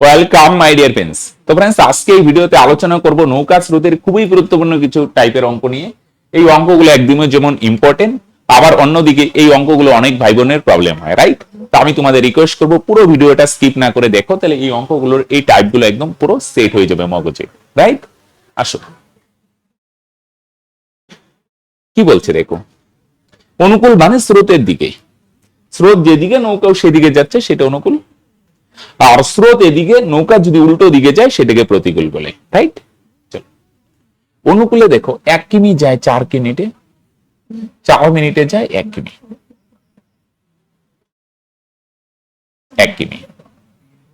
Welcome my dear friends তো friends আজকে এই ভিডিওতে আলোচনা করব নৌকা স্রোতের খুবই গুরুত্বপূর্ণ কিছু টাইপের অঙ্ক নিয়ে। এই অঙ্কগুলো একদমই যেমন ইম্পর্টেন্ট আবার অন্যদিকে এই অঙ্কগুলো অনেক ভাই বোনের প্রবলেম হয় রাইট তো আমি তোমাদের রিকোয়েস্ট করব পুরো ভিডিওটা স্কিপ না করে দেখো, তাহলে এই অঙ্কগুলোর এই টাইপগুলো একদম পুরো সেট হয়ে যাবে মগজে রাইট আসো। কি বলছে দেখো? অনুকূল মানে স্রোতের দিকে। স্রোত যেদিকে নৌকাও সেদিকে যাচ্ছে, সেটা অনুকূল আর স্রোত এদিকে, নৌকা যদি উল্টো দিকে যায়, সেটাকে প্রতিকূল বলে রাইট চলো। অনুকূলে দেখো, এক কিমি যায় চার মিনিটে চার মিনিটে যায় এক কিমি। এক কিমি।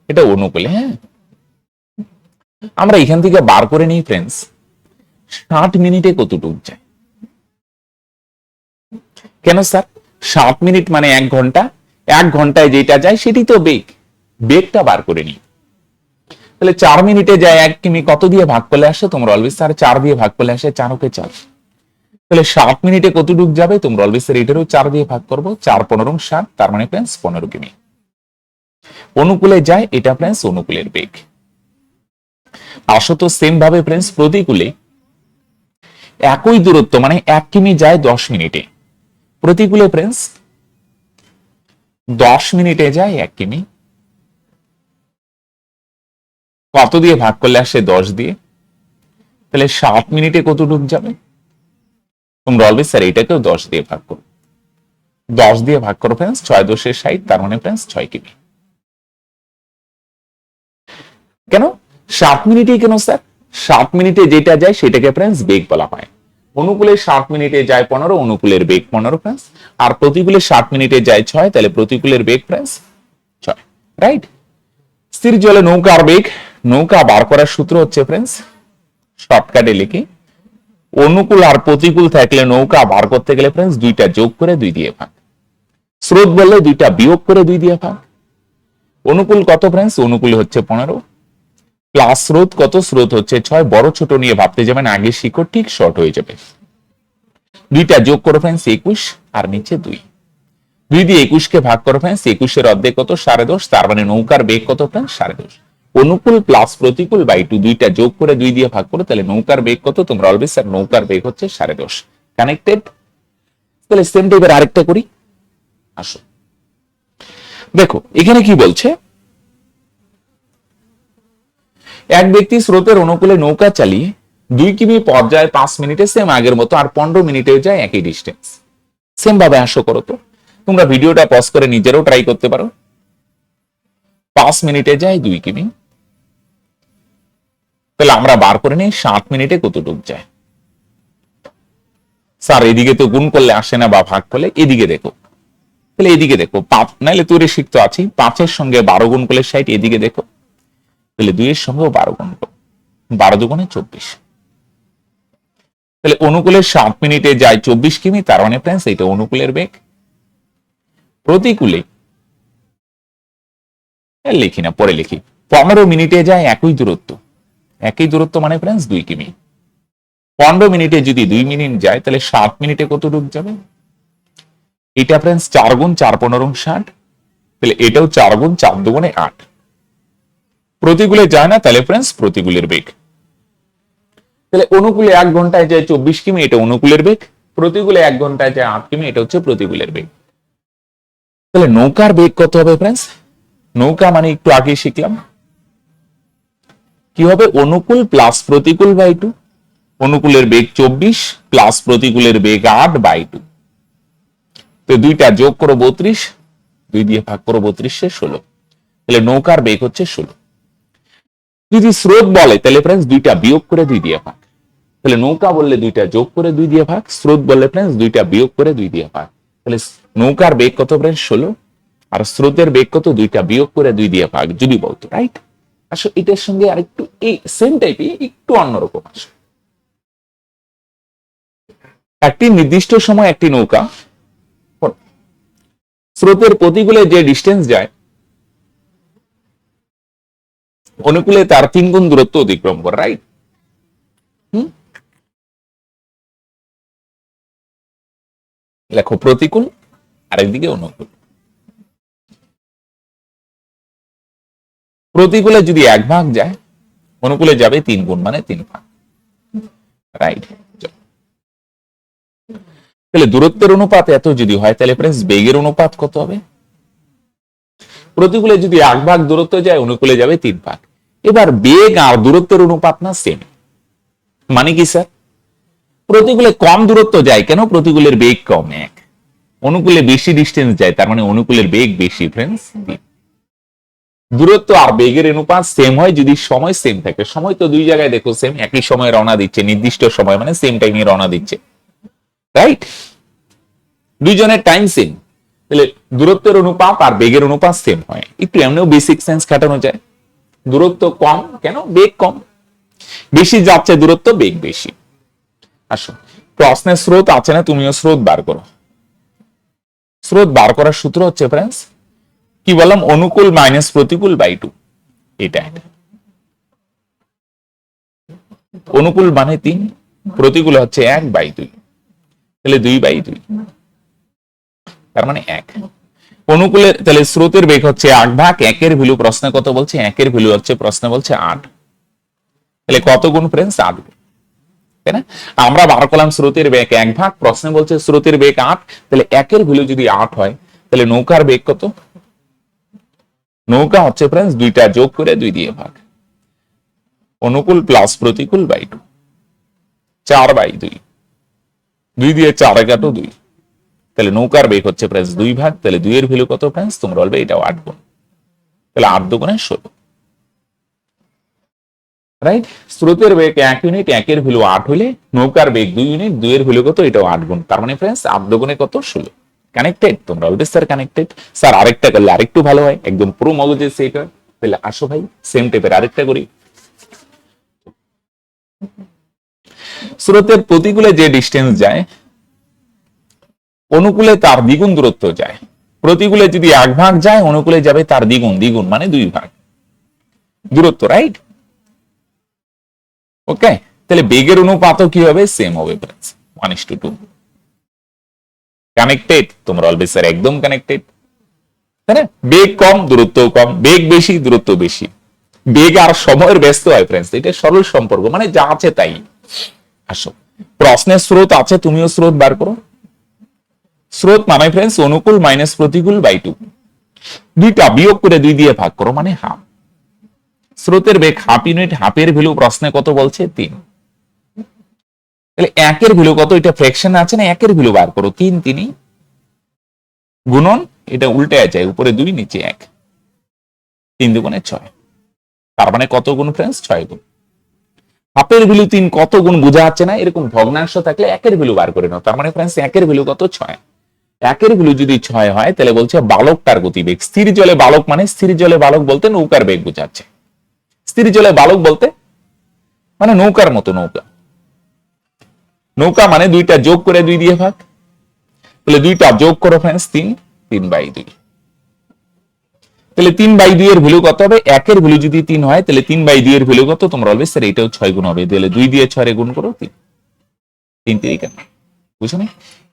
এটা অনুকূলে হ্যাঁ? আমরা এখান থেকে বার করে নিই ফ্রেন্ডস ষাট মিনিটে কতটুক যায়? কেন স্যার ষাট মিনিট মানে এক ঘণ্টা। এক ঘন্টায় যেটা যায়, সেটি তো বেগ। বেগটা বার করে নিই। তাহলে চার মিনিটে যায় এক কিমি, কত দিয়ে ভাগ করলে আসে? তোমরা অলওয়েজ স্যার চার দিয়ে ভাগ করলে আসে চার ওকে চার। তাহলে সাত মিনিটে কতটুক যাবে? তোমরা অলওয়েজ স্যার এটারও চার দিয়ে ভাগ করব। চার পনেরো সাত, তার মানে ফ্রেন্স পনেরো কিমি। অনুকূলে যায়, এটা ফ্রেন্স অনুকূলের বেগ। আসো তো সেম ভাবে ফ্রেন্স প্রতিকূলে। একই দূরত্ব মানে এক কিমি যায় দশ মিনিটে। প্রতিকূলে ফ্রেন্স দশ মিনিটে যায় এক কিমি কত দিয়ে ভাগ করলে আসে? দশ দিয়ে। তাহলে সাত মিনিটে কতটুক যাবে? তোমরা অলওয়েজ স্যার এটাকেও দশ দিয়ে ভাগ করো। দশ দিয়ে ভাগ করো ফ্রেন্স ছয় দশের ষাট, তার মানে ফ্রেন্স ছয় কিমি। কেন? সাত মিনিটে কেন স্যার সাত মিনিটে যেটা যায় সেটাকে ফ্রেন্স বেগ বলা হয়। অনুকূলে সাত মিনিটে যায় পনেরো, অনুকূলের বেগ পনেরো ফ্রেন্স আর প্রতিকূলে সাত মিনিটে যায় ছয়, তাহলে প্রতিকূলের বেগ ফ্রেন্স ছয়। রাইট স্থির জলে নৌকার বেগ নৌকা বার করার সূত্র হচ্ছে ফ্রেন্ডস শর্টকাটে লিখি। অনুকূল আর প্রতিকূল থাকলে নৌকা বার করতে গেলে ফ্রেন্ডস দুইটা যোগ করে দুই দিয়ে ভাগ। স্রোত বললে দুইটা বিয়োগ করে দুই দিয়ে ভাগ। অনুকূল কত ফ্রেন্ডস অনুকূল হচ্ছে পনেরো। প্লাস স্রোত কত? স্রোত হচ্ছে ছয়। বড় ছোট নিয়ে ভাবতে যাবেন, আগে শিকড় ঠিক শর্ট হয়ে যাবে। দুইটা যোগ করো ফ্রেন্ডস একুশ, আর নিচে দুই। দুই দিয়ে একুশকে ভাগ করো ফ্রেন্ডস একুশের অর্ধেক কত? সাড়ে দশ। তার মানে নৌকার বেগ কত ফ্রেন্ডস সাড়ে দশ। অনুকূল প্লাস প্রতিকূল বাই টু দুইটা যোগ করে দুই দিয়ে ভাগ করো, তাহলে নৌকার বেগ কত? তোমরা অলবেজ স্যার নৌকার বেগ হচ্ছে সাড়ে দশ। কানেক্টেড তাহলে সেম টাইপের আরেকটা করি। আসো। দেখো, এখানে কি বলছে? এক ব্যক্তি স্রোতের অনুকূলে নৌকা চালিয়ে দুই কিমি পথ যায় পাঁচ মিনিটে সেম আগের মতো আর পনেরো মিনিটে যায় একই ডিস্টেন্স সেম ভাবে আসো করো তো। তোমরা ভিডিওটা পজ করে নিজেরও ট্রাই করতে পারো। পাঁচ মিনিটে যায় দুই কিমি। তাহলে আমরা বার করে নিই, সাত মিনিটে কতটুক যায়? স্যার, এদিকে তো গুণ করলে আসে না বা ভাগ করলে, এদিকে দেখো। তাহলে এদিকে দেখো, পাঁচ নাহলে তুই শিখতে আছি পাঁচের সঙ্গে বারো গুণ করলে ষাট, এদিকে দেখো। তাহলে দুইয়ের সঙ্গেও বারো গুণ করো, বারো দুগুণে চব্বিশ। তাহলে অনুকূলের সাত মিনিটে যায় চব্বিশ কিমি, তার মানে ফ্রেন্স এটা অনুকূলের বেগ। প্রতিকূলে লিখি না, পরে লিখি, পনেরো মিনিটে যায় একই দূরত্ব। একই দূরত্ব মানে ফ্রেন্স দুই কিমি। পনেরো মিনিটে যদি দুই মিনিট যায়, তাহলে সাত মিনিটে কত কতটুক যাবে? এটা ফ্রেন্স চার গুণ চার পনেরো ষাট। তাহলে এটাও চার গুণ চার দুগুণে আট। প্রতিকূলে যায় না, তাহলে ফ্রেন্স প্রতিকূলের বেগ। তাহলে অনুকূলে এক ঘন্টায় যায় চব্বিশ কিমি, এটা অনুকূলের বেগ। প্রতিকূলে এক ঘন্টায় যায় আট কিমি, এটা হচ্ছে প্রতিকূলের বেগ। তাহলে নৌকার বেগ কত হবে ফ্রেন্স নৌকা মানে একটু আগে শিখলাম। কি হবে? অনুকূল প্লাস প্রতিকূল বাই টু অনুকূলের বেগ চব্বিশ প্লাস প্রতিকূলের বেগ আট বাই টু তো দুইটা যোগ করো বত্রিশ, দুই দিয়ে ভাগ করো বত্রিশে ষোলো। তাহলে নৌকার বেগ হচ্ছে ষোলো। যদি স্রোত বলে, তাহলে ফ্রেন্ডস দুইটা বিয়োগ করে দুই দিয়ে ভাগ। তাহলে নৌকা বললে দুইটা যোগ করে দুই দিয়ে ভাগ, স্রোত বললে ফ্রেন্ডস দুইটা বিয়োগ করে দুই দিয়ে ভাগ। তাহলে নৌকার বেগ কত ফ্রেন্ডস ষোলো। আর স্রোতের বেগ কত? দুইটা বিয়োগ করে দুই দিয়ে ভাগ। যদি বলতো রাইট আসো এটার সঙ্গে আরেকটু এই সেম টাইপই একটু অন্যরকম আসো। একটি নির্দিষ্ট সময় একটি নৌকা স্রোতের প্রতিকূলে যে ডিস্টেন্স যায়, অনুকূলে তার তিন গুণ দূরত্ব অতিক্রম করে রাইট লেখো প্রতিকূল, আরেকদিকে অনুকূল। প্রতিকূলে যদি এক ভাগ যায়, অনুকূলে যাবে তিন গুণ মানে তিন ভাগ। রাইট তাহলে দূরত্বের অনুপাত এত যদি হয়, তাহলে ফ্রেন্ডস বেগের অনুপাত কত হবে? প্রতিকূলে যদি এক ভাগ দূরত্ব যায়, অনুকূলে যাবে তিন ভাগ। এবার বেগ আর দূরত্বের অনুপাত না সেম মানে কি স্যার প্রতিকূলে কম দূরত্ব যায় কেন? প্রতিকূলের বেগ কম এক। অনুকূলে বেশি ডিস্টেন্স যায়, তার মানে অনুকূলের বেগ বেশি ফ্রেন্ডস দূরত্ব আর বেগের অনুপাত সেম হয়, যদি সময় সেম থাকে। সময় তো দুই জায়গায় দেখো সেম একই সময় রওনা দিচ্ছে, নির্দিষ্ট সময় মানে সেম টাইমে রওনা দিচ্ছে। রাইট দুইজনের টাইম সেম তাহলে দূরত্বের অনুপাত আর বেগের অনুপাত সেম হয়। একটু এমনিও বেসিক সেন্স খাটানো যায়। দূরত্ব কম, কেন? বেগ কম। বেশি যাচ্ছে দূরত্ব, বেগ বেশি। আসো। প্রশ্নের স্রোত আছে না, তুমিও স্রোত বার করো। স্রোত বার করার সূত্র হচ্ছে ফ্রেন্ডস কি বললাম? অনুকূল মাইনাস প্রতিকূল বাই টু এটা অনুকূল মানে তিন, প্রতিকূল হচ্ছে এক বাই দুই। তাহলে দুই বাই দুই। তার মানে এক। অনুকূলে তাহলে স্রোতের বেগ হচ্ছে আট ভাগ, একের ভ্যালু প্রশ্নে কত বলছে? একের ভ্যালু হচ্ছে প্রশ্নে বলছে আট। তাহলে কত গুণ ফ্রেন্ডস আট গুণ। তাই না? আমরা বার করলাম স্রোতের বেগ এক ভাগ, প্রশ্নে বলছে স্রোতের বেগ আট, তাহলে একের ভ্যালু যদি আট হয়, তাহলে নৌকার বেগ কত? নৌকা হচ্ছে ফ্রেন্ডস দুইটা যোগ করে দুই দিয়ে ভাগ। অনুকূল প্লাস প্রতিকূল বাই টু চার বাই দুই। দুই দিয়ে চার এগারো দুই। তাহলে নৌকার বেগ হচ্ছে ফ্রেন্ডস দুই ভাগ। তাহলে দুইয়ের ভ্যালু কত ফ্রেন্ডস তোমরা বলবে এটাও আট গুণ। তাহলে আট দুগুণে ষোলো। রাইট স্রোতের বেগ এক ইউনিট একের ভ্যালু আট হলে নৌকার বেগ দুই ইউনিট দুইয়ের ভ্যালু কত? এটাও আট গুণ। তার মানে ফ্রেন্ডস আট দুগুণে কত? ষোলো। কানেক্টেড তোমরা অলওয়েজ স্যার কানেক্টেড স্যার আরেকটা করলে আরেকটু ভালো হয়। একদম পুরো মগজের সেট হয় তাহলে আসো ভাই সেম টাইপের আরেকটা করি। স্রোতের প্রতিকূলে যে ডিস্টেন্স যায়, অনুকূলে তার দ্বিগুণ দূরত্ব যায়। প্রতিকূলে যদি এক ভাগ যায়, অনুকূলে যাবে তার দ্বিগুণ দ্বিগুণ মানে দুই ভাগ। দূরত্ব রাইট ওকে তাহলে বেগের অনুপাতও কি হবে সেম হবে one is to two connected তোমরা অলওয়েজ স্যার একদম কানেক্টেড তাই না? বেগ কম, দূরত্ব কম, বেগ বেশি, দূরত্ব বেশি। বেগ আর সময়ের ব্যস্ত হয় ফ্রেন্ডস এটা সরল সম্পর্ক মানে যা আছে তাই। আসো। প্রশ্নের স্রোত আছে, তুমিও স্রোত বার করো। স্রোত মানে ফ্রেন্ডস অনুকূল মাইনাস প্রতিকূল বাই টু দুইটা বিয়োগ করে দুই দিয়ে ভাগ করো মানে হাফ স্রোতের বেগ হাফ ইউনিট হাফের ভ্যালু প্রশ্নে কত বলছে? তিন। তাহলে একের ভ্যালু কত? এটা ফ্র্যাকশন আছে না, একের ভ্যালু বার করো। তিন তিনি গুণন, এটা উল্টে যায়, উপরে দুই, নিচে এক। তিন দুগুণে ছয়। তার মানে কত গুণ ফ্রেন্ডস ছয় গুণ। হাফের ভ্যালু তিন কত গুণ বোঝা যাচ্ছে না, এরকম ভগ্নাংশ থাকলে একের ভ্যালু বার করে নাও। তার মানে ফ্রেন্ডস একের ভ্যালু কত? ছয়। একের ভ্যালু যদি ছয় হয়, তাহলে বলছে বালকটার গতিবেগ। স্থির জলে বালক মানে স্থির জলে বালক বলতে নৌকার বেগ বোঝাচ্ছে। স্থির জলে বালক বলতে মানে নৌকার মতো নৌকা। নৌকা মানে দুইটা যোগ করে দুই দিয়ে ভাগ। তাহলে দুইটা যোগ করো ফ্রেন্ডস তিন তিন বাই দুই। তাহলে তিন বাই দুই এর ভ্যালু কত হবে? একের ভ্যালু যদি তিন হয়, তাহলে তিন বাই দুই এর ভ্যালু কত? তোমরা বলবে স্যার এটাও ছয় গুণ হবে। তাহলে দুই দিয়ে ছয় গুণ করো, তিন। তিন তিন কেন? বুঝছ না?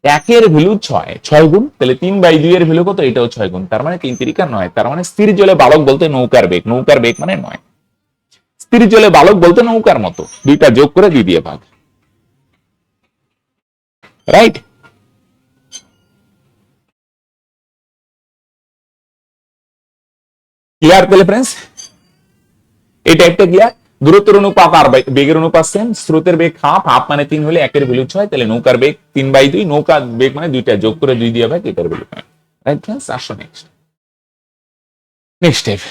একের ভ্যালু ছয় ছয় গুণ, তাহলে তিন বাই দুই এর ভ্যালু কত? এটাও ছয় গুণ। তার মানে তিন তিরিকা নয়। তার মানে স্থির জলে বালক বলতে নৌকার বেগ। নৌকার বেগ মানে নয়। স্থির জলে বালক বলতে নৌকার মতো। দুইটা যোগ করে দুই দিয়ে ভাগ। রাইট ক্লিয়ার তাহলে ফ্রেন্ডস এটা একটা ক্লিয়ার দূরত্বের অনুপাত আর বেগের অনুপাত সেম স্রোতের বেগ হাফ হাফ মানে তিন হলে একের ভ্যালু ছয় তাহলে নৌকার বেগ তিন বাই দুই নৌকা বেগ মানে দুইটা যোগ করে দুই দিয়ে ভাগ এটার ভ্যালু রাইট ফ্রেন্ডস আসো নেক্সট নেক্সট স্টেপ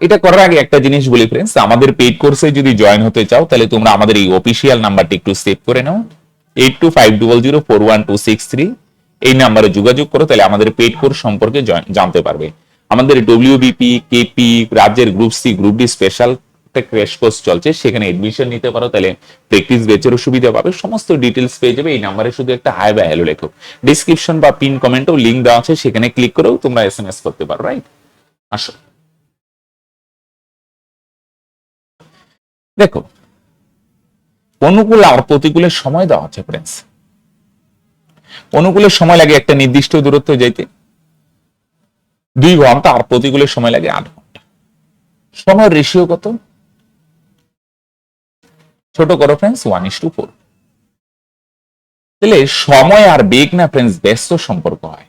এটা করার আগে একটা জিনিস বলি ফ্রেন্ডস আমাদের পেইড কোর্সে যদি জয়েন হতে চাও তাহলে তোমরা আমাদের এই অফিসিয়াল নাম্বারটি একটু সেভ করে নাও eight two five double zero four one two six three এই নাম্বারে যোগাযোগ করো, তাহলে আমাদের পেইড কোর্স সম্পর্কে জানতে পারবে। আমাদের ডব্লিউবিপি কেপি রাজ্যের group C group D special একটা কোর্স চলছে, সেখানে এডমিশন নিতে পারো, তাহলে প্র্যাকটিস বেচেরও সুবিধা পাবে, সমস্ত ডিটেলস পেয়ে যাবে, এই নাম্বারে শুধু একটা হাই বা হ্যালো লেখো। ডিসক্রিপশন বা পিন কমেন্টও লিঙ্ক দেওয়া আছে, সেখানে ক্লিক করেও তোমরা এস এম এস করতে পারো রাইট আসো। দেখো অনুকূল আর প্রতিকূলের সময় দেওয়া আছে ফ্রেন্ডস অনুকূলের সময় লাগে একটা নির্দিষ্ট দূরত্ব যেতে দুই ঘণ্টা আর প্রতিকূলের সময় লাগে আট ঘণ্টা। সময় রেশিও কত? ছোট করো friends one is to four তাহলে সময় আর বেগ না ফ্রেন্ডস ব্যস্ত সম্পর্ক হয়।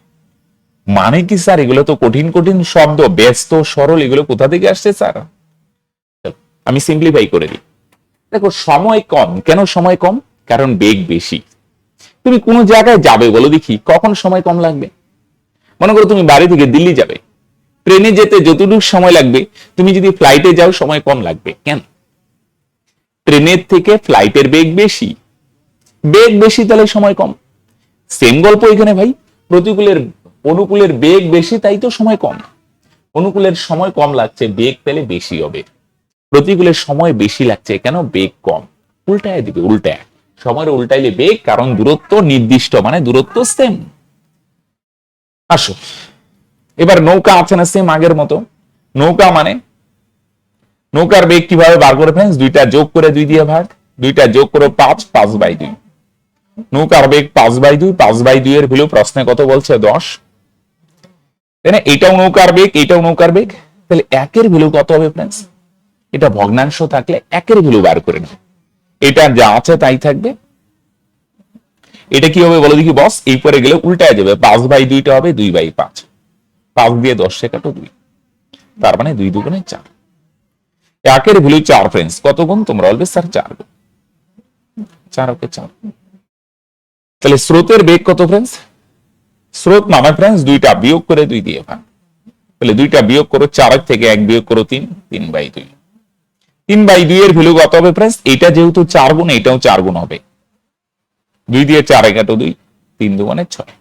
মানে কি স্যার এগুলো তো কঠিন কঠিন শব্দ। ব্যস্ত, সরল, এগুলো কোথা থেকে আসছে স্যার আমি সিম্পলিফাই করে দিই। দেখো, সময় কম। কেন সময় কম? কারণ বেগ বেশি। তুমি কোন জায়গায় যাবে বলো দেখি, কখন সময় কম লাগবে? মনে করো তুমি বাড়ি থেকে দিল্লি যাবে। ট্রেনে যেতে যতটুকু সময় লাগবে, তুমি যদি ফ্লাইটে যাও, সময় কম লাগবে। কেন? ট্রেনের থেকে ফ্লাইটের বেগ বেশি। বেগ বেশি তাহলে সময় কম। সেম গল্প এখানে ভাই। প্রতিকূলের, অনুকূলের বেগ বেশি, তাই তো সময় কম। অনুকূলের সময় কম লাগছে, বেগ পেলে বেশি হবে। প্রতিকূলের সময় বেশি লাগছে, কেন? বেগ কম। উল্টায় দিবে, উল্টায়। সময়ের উল্টাইলে বেগ, কারণ দূরত্ব নির্দিষ্ট মানে দূরত্ব সেম আসো। এবার নৌকা আছে না সেম আগের মতো? নৌকা মানে? নৌকার বেগ কীভাবে বার করে ফ্রেন্ডস দুইটা যোগ করে দুই দিয়ে ভাগ, দুইটা যোগ করে পাঁচ পাঁচ বাই দুই। নৌকার বেগ পাঁচ বাই দুই, পাঁচ বাই দুই এর ভ্যালু প্রশ্নে কত বলছে? দশ। তাই না? এটাও নৌকার বেগ, এটাও নৌকার বেগ। তাহলে একের ভ্যালু কত হবে ফ্রেন্ডস এটা ভগ্নাংশ থাকলে একের ভ্যালু বার করে নাও। এটা যা আছে তাই থাকবে। এটা কি হবে বলো দেখি বস এই পরে গেলে উল্টায় যাবে পাঁচ বাই দুইটা হবে দুই বাই পাঁচ। পাঁচ দিয়ে দশ কাটো দুই। তার মানে দুই দুগুণে চার। একের ভ্যালু চার ফ্রেন্ডস কত গুণ? তোমরা বলবে স্যার চার গুণ। চার ওকে চার। তাহলে স্রোতের বেগ কত ফ্রেন্ডস স্রোত নামে ফ্রেন্ডস দুইটা বিয়োগ করে দুই দিয়ে ভাগ। তাহলে দুইটা বিয়োগ করো চার থেকে এক বিয়োগ করো তিন তিন বাই দুই। তিন বাই দুই এর ভ্যালু কত হবে ফ্রেন্ডস এটা যেহেতু চার গুণ, এটাও চার গুণ হবে। দুই দিয়ে চার এগারো দুই, তিন দুগুণে ছয়।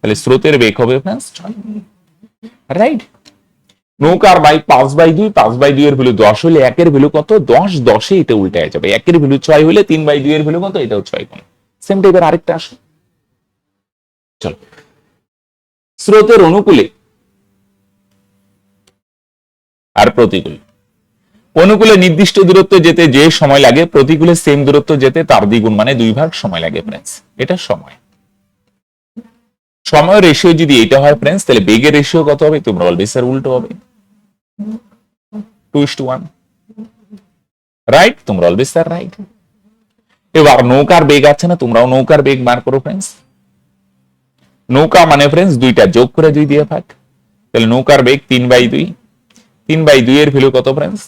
তাহলে স্রোতের বেগ হবে ফ্রেন্ডস ছয়। রাইট নৌকার বাই পাঁচ বাই দুই, পাঁচ বাই দুই এর ভ্যালু দশ হলে একের ভ্যালু কত? দশ, দশে এটা উল্টায় যাবে। একের ভ্যালু ছয় হলে তিন বাই দুই এর ভ্যালু কত? এটাও ছয় গুণ। সেম টাইপের আরেকটা আসো। চলো। স্রোতের অনুকূলে আর প্রতিকূলে। অনুকূলে নির্দিষ্ট দূরত্ব যেতে যে সময় লাগে, প্রতিকূলে সেম দূরত্ব যেতে তার দ্বিগুণ মানে দুই ভাগ সময় লাগে ফ্রেন্ডস এটা সময়। সময় রেশিও যদি এটা হয় ফ্রেন্ডস তাহলে বেগের রেশিও কত হবে? তোমরা বলবে স্যার উল্টো হবে। রাইট তোমরা বলবে স্যার রাইট এবার নৌকার বেগ আছে না, তোমরাও নৌকার বেগ বার করো ফ্রেন্ডস নৌকা মানে ফ্রেন্ডস দুইটা যোগ করে দুই দিয়ে ভাগ। তাহলে নৌকার বেগ তিন বাই দুই। তিন বাই দুই এর ভ্যালু কত ফ্রেন্ডস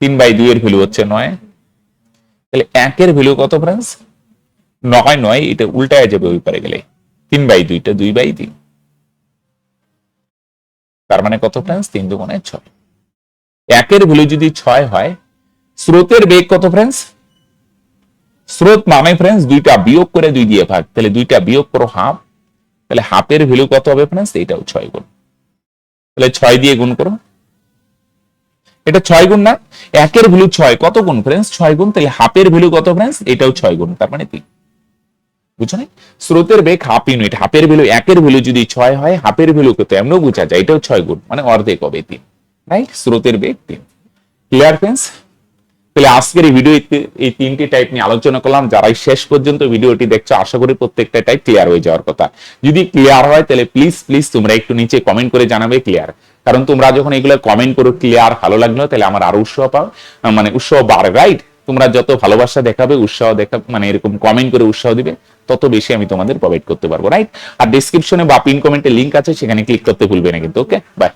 তিন বাই দুই এর ভ্যালু হচ্ছে নয়। তাহলে একের ভ্যালু কত ফ্রেন্ডস নয় নয়, এটা উল্টায় যাবে ওই পারে গেলে। তিন বাই দুইটা দুই বাই তিন। তার মানে কত ফ্রেন্ডস তিন দুগুণে ছয়। একের ভ্যালু যদি ছয় হয়, স্রোতের বেগ কত ফ্রেন্ডস স্রোত মানে ফ্রেন্ডস দুইটা বিয়োগ করে দুই দিয়ে ভাগ। তাহলে দুইটা বিয়োগ করো হাফ তাহলে হাফের ভ্যালু কত হবে ফ্রেন্ডস এটাও ছয় গুণ। তাহলে ছয় দিয়ে গুণ করো। এটা ছয় গুণ না, একের ভ্যালু ছয়, কত গুণ ফ্রেন্ডস ছয় গুণ, তাহলে হাফের ভ্যালু কত ফ্রেন্ডস এটাও ছয় গুণ, তার মানে তিন। বুঝছ না স্রোতের বেগ হাফ ইউনিট হাফের ভ্যালু একের ভ্যালু যদি ছয় হয় হাফের ভ্যালু কত এমনও বোঝা যায়, এটাও ছয় গুণ মানে অর্ধেক হবে তিন রাইট স্রোতের বেগ তিন। ক্লিয়ার ফ্রেন্ডস তাহলে আজকের এই ভিডিও এই তিনটি টাইপ নিয়ে আলোচনা করলাম। যারাই শেষ পর্যন্ত ভিডিওটি দেখছ, আশা করি প্রত্যেকটা টাইপ ক্লিয়ার হয়ে যাওয়ার কথা। যদি ক্লিয়ার হয়, তাহলে প্লিজ প্লিজ তোমরা একটু নিচে কমেন্ট করে জানাবে ক্লিয়ার কারণ তোমরা যখন এগুলো কমেন্ট করো ক্লিয়ার ভালো লাগল, তাহলে আমার আরও উৎসাহ পাও। মানে উৎসাহ বাড়ে রাইট তোমরা যত ভালোবাসা দেখাবে, উৎসাহ দেখা মানে এরকম কমেন্ট করে উৎসাহ দিবে, তত বেশি আমি তোমাদের প্রোভাইড করতে পারব রাইট আর ডিসক্রিপশনে বা পিন কমেন্টে লিংক আছে, সেখানে ক্লিক করতে ভুলবে না কিন্তু ওকে বাই